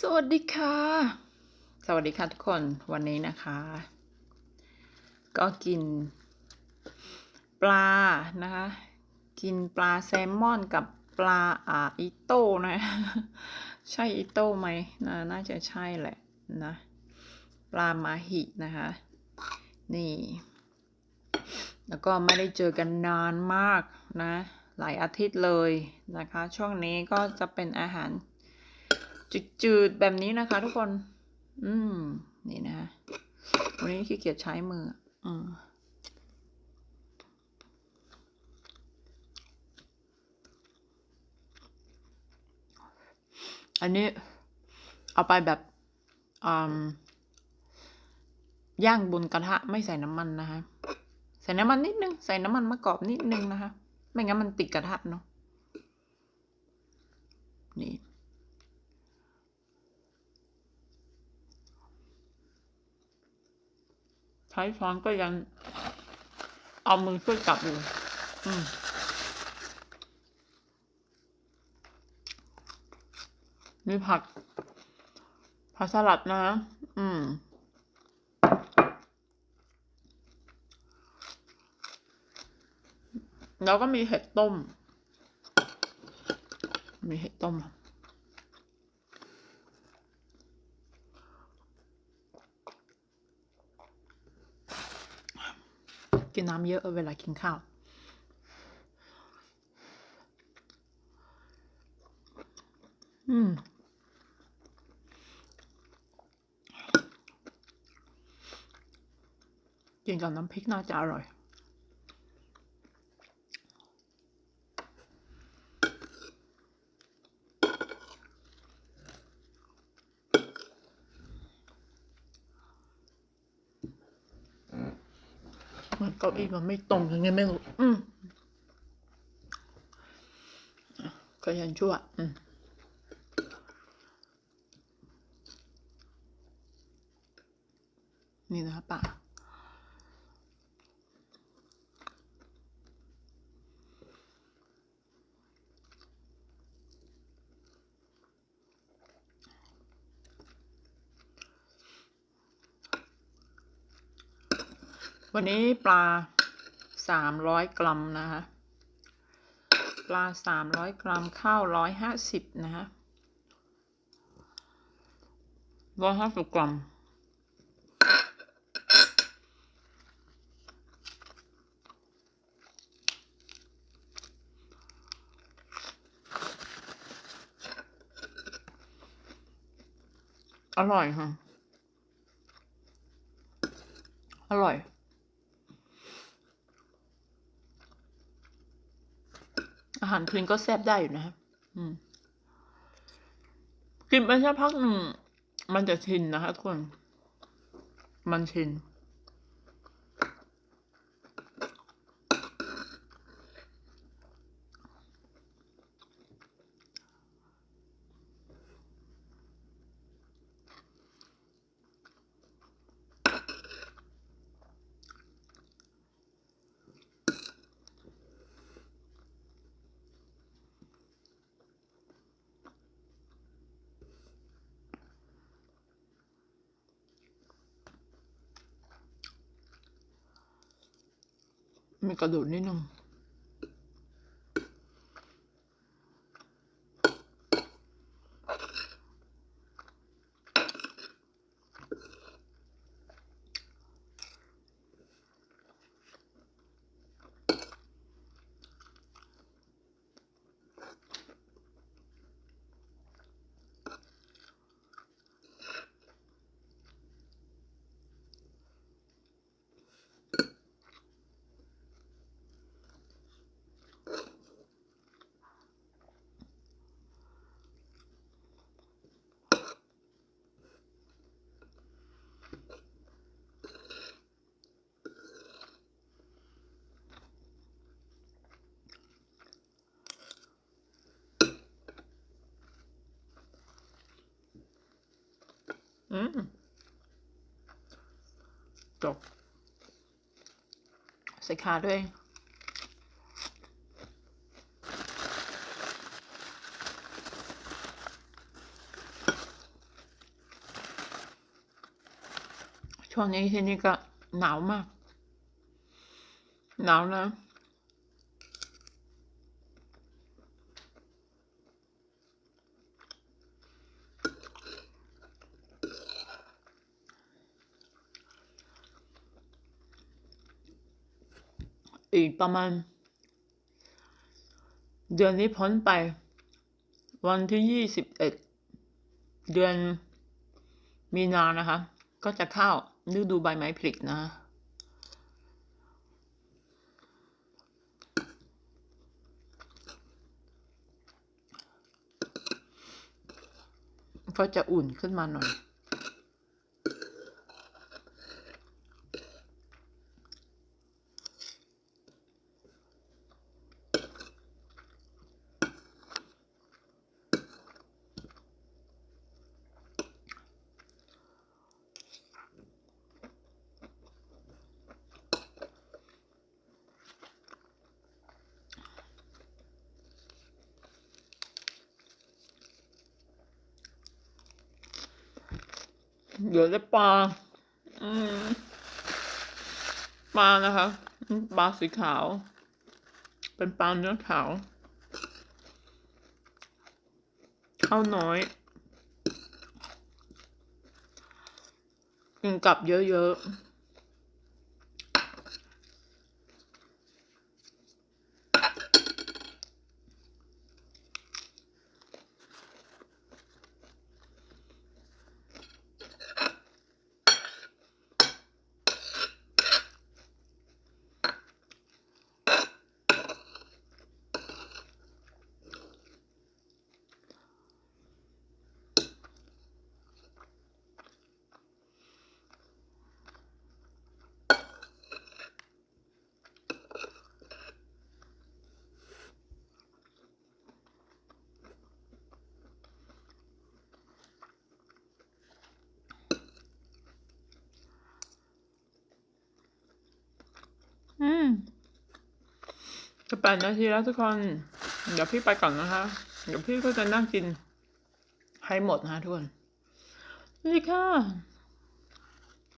สวัสดีค่ะ สวัสดีค่ะทุกคนวันนี้นะคะ ก็กิน ปลานะคะ กินปลาแซลมอนกับปลาอ่าอิโต้นะ ใช่อิโต้ไหมนะน่าจะใช่แหละนะ ปลามาหินะคะ นี่ แล้วก็ไม่ได้เจอกันนานมากนะ หลายอาทิตย์เลยนะคะ ช่วงนี้ก็จะเป็นอาหาร จืดๆแบบนี้นะคะ ทุกคน อืม นี่นะวันนี้ขี้เกียจใช้มือ อืมอันนี้เอาไปแบบอืมย่างบนกระทะไม่ใส่น้ำมันนะคะใส่น้ำมันนิดนึง ใส่น้ำมันมะกอกนิดนึงนะคะ ไม่งั้นมันติดกระทะเนาะนี่ ใช้ช้อนก็ยัง เอามือช่วยจับอยู่อืมมีผักผักสลัดนะ อืม แล้วก็มีเห็ดต้ม มีเห็ดต้ม กินน้ำเยอะเวลากินข้าว อืม กินกับน้ำพริกน่าจะอร่อย มันเก้าอี้มันไม่ตรงยังไงไม่รู้อืมอะก็ยังชั่ว อืมนี่นะคะป่า วันนี้ปลาสามร้อยกรัมนะคะ ปลาสามร้อยกรัมข้าวร้อยห้าสิบนะคะร้อยห้าสิบกรัมอร่อยค่ะ อร่อย อาหารคืนก็แซ่บได้อยู่นะอืมกินไปสักพักหนึ่งมันจะชินนะคะทุกคน มันชิน มีกระ อืมจบใส่ขาด้วยช่วงนี้ที่นี่ก็หนาวมาก หนาวนะ อีกประมาณ เดือนนี้พ้นไป วันที่ยี่สิบเอ็ดเดือนมีนานะคะ ก็จะเข้าฤดูใบไม้ผลินะก็จะอุ่นขึ้นมาหน่อย เดี๋ยวจะปลาอืมปลานะคะปลาสีขาว เป็นปลาเนื้อขาวข้าวน้อยกินกับเยอะๆ อืมจะแปดนาทีแล้วทุกคน เดี๋ยวพี่ไปก่อนนะคะ เดี๋ยวพี่ก็จะนั่งกินให้หมดนะคะทุกคนสวัสดีค่ะ